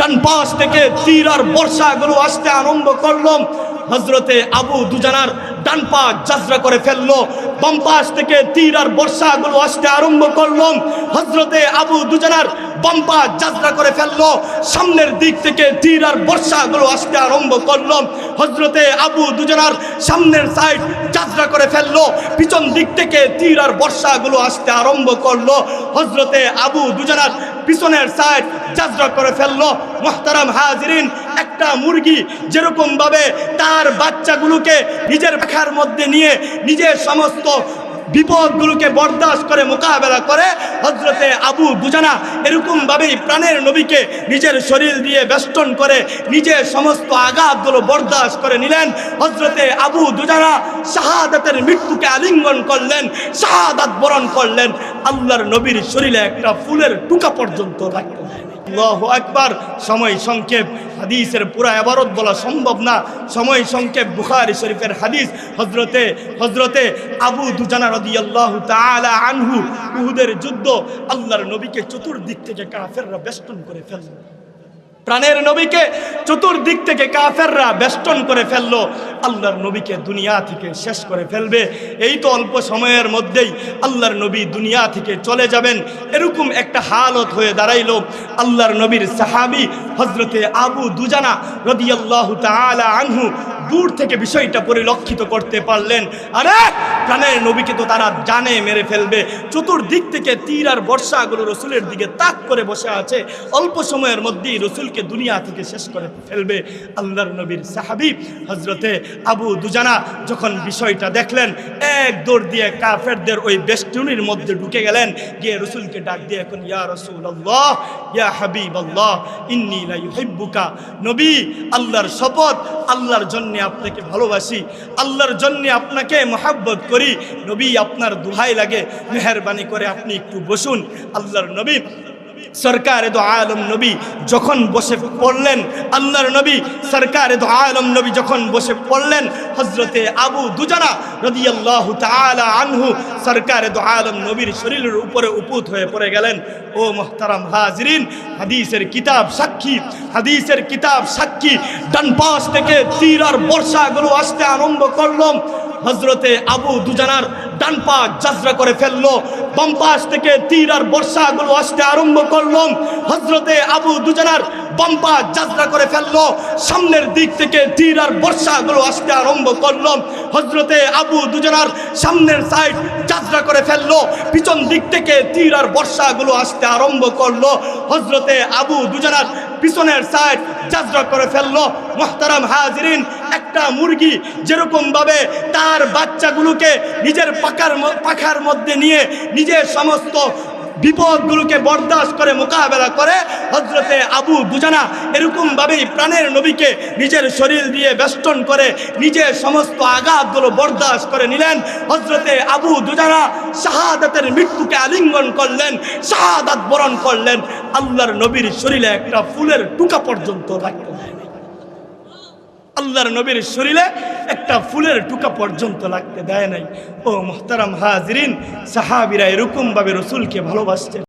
ডান পাশ থেকে তীর আর বর্ষাগুলো আসতে আরম্ভ করল। হজরতে আবু দুজানার ডান পা যাত্রা করে ফেলল। বাম পাশ থেকে তীর আর বর্ষাগুলো আসতে আরম্ভ করল। হজরতে আবু দুজানার বাম পা যাত্রা করে ফেলল। সামনের দিক থেকে তীর আর বর্ষাগুলো আসতে আরম্ভ করল। হজরতে আবু দুজনার সামনের সাইড যাত্রা করে ফেলল। পিছন দিক থেকে তীর আর বর্ষাগুলো আসতে আরম্ভ করল। হজরতে আবু দুজনার পিছনের সাইড যাত্রা করে ফেলল। মোহতারাম হাজরিন, একটা মুরগি যেরকম ভাবে তার বাচ্চাগুলোকে নিজের পাখার মধ্যে নিয়ে নিজের সমস্ত বিপদগুলোকে বরদাস্ত করে, মোকাবেলা করে হজরতে আবু দুজানা এরকম ভাবেই প্রাণের নবীকে নিজের শরীর দিয়ে বেষ্টন করে নিজের সমস্ত আঘাতগুলো বরদাস্ত করে নিলেন। হজরতে আবু দুজানা শাহাদাতের মৃত্যুকে আলিঙ্গন করলেন, শাহাদাত বরণ করলেন। আল্লাহর নবীর শরীরে একটা ফুলের টুকা পর্যন্ত আল্লাহু আকবার, সময় সংক্ষেপ। হাদিসের পুরা এবারত বলা সম্ভব না। সময় সংক্ষেপ, বুখারি শরীফের হাদিস। হজরতে হজরতে আবু দুজানা রদি আল্লাহ তালা আনহু, উহুদের যুদ্ধ, আল্লাহর নবীকে চতুর্দিক থেকে কাফেররা বেষ্টন করে ফেলল। প্রাণের নবীকে চতুর্দিক থেকে কাফেররা বেষ্টন করে আল্লাহর নবীকে দুনিয়া থেকে শেষ করে ফেলবে। এই তো অল্প সময়ের মধ্যেই আল্লাহর নবী দুনিয়া থেকে চলে যাবেন। এরকম একটা হালত হয়ে দাঁড়াইল আল্লাহর নবীর সাহাবি হজরতে আবু দুজানা রদিয়াল্লাহু তাআলা আনহু দূর থেকে বিষয়টা পরিলক্ষিত করতে পারলেন। আরে, প্রাণের নবীকে তো তারা জানে, মেরে ফেলবে। চতুর্দিক থেকে তীর আর বর্ষাগুলো রসুলের দিকে তাক করে বসে আছে। অল্প সময়ের মধ্যেই রসুলকে দুনিয়া থেকে শেষ করে ফেলবে আল্লাহর নবীর সাহাবি হজরতে আবু দুজানা। যখন বিষয়টা দেখলেন, এক দৌড় দিয়ে কাফেরদের ওই বেষ্টনীর মধ্যে ঢুকে গেলেন। গিয়ে রসুলকে ডাক দিয়ে এখন, ইয়া রসুল আল্লাহ ইয়া হাবিব আল্লাহ ইন্নি নবী, আল্লাহর শপথ, আল্লাহর জন্য আপনাকে ভালোবাসি, আল্লাহর জন্য আপনাকে মহাব্বত করি। নবী আপনার দুহাই লাগে, মেহরবানি করে আপনি একটু বসুন। আল্লাহর নবী সরকার দো আলম নবী যখন বসে পড়লেন, আল্লাহর নবী, সরকার দো আলম নবী যখন বসে পড়লেন হজরতে আবু দুজানা রদি আল্লাহ আনহু সরকার দো আলম নবীর শরীরের উপরে উপুত হয়ে পড়ে গেলেন। ও মোহতারাম হাজরিন, হাদিসের কিতাব সাক্ষী, হাদিসের কিতাব সাক্ষী, ডান পাশ থেকে তীর আর বর্ষাগুলো আসতে আরম্ভ করলাম হজরতে আবু দুজানার ডান পা যাত্রা করে ফেলল। বাম পাশ থেকে তীর আর বর্ষাগুলো আসতে আরম্ভ করল। হজরতে আবু দুজনার বাম পা যাত্রা করে ফেলল। সামনের দিক থেকে তীর আর বর্ষাগুলো আসতে আরম্ভ করল। হজরতে আবু দুজনার সামনের সাইড যাত্রা করে ফেলল। পিছন দিক থেকে তীর আর বর্ষাগুলো আসতে আরম্ভ করল। হজরতে আবু দুজনার পিছনের সাইড যাত্রা করে ফেলল। মোহতারাম হাজরিন একটা মুরগি যেরকম ভাবে তার বাচ্চাগুলোকে নিজের পাকার পাখার মধ্যে নিয়ে নিজের সমস্ত বিপদগুলোকে বরদাস্ত করে, মোকাবেলা করে হজরতে আবু দুজানা এরকমভাবেই প্রাণের নবীকে নিজের শরীর দিয়ে বেষ্টন করে, নিজের সমস্ত আঘাতগুলো বরদাস্ত করে নিলেন। হজরতে আবু দুজানা শাহাদাতের মৃত্যুকে আলিঙ্গন করলেন, শাহাদাত বরণ করলেন। আল্লাহর নবীর শরীরে একটা ফুলের টুকা পর্যন্ত লাগতো আল্লাহর নবীর শরীরে একটা ফুলের টুকা পর্যন্ত লাগতে দেয় নাই। ও মোহতারাম হাজরিন, সাহাবিরা এরকমভাবে রসুলকে ভালোবাসতেন।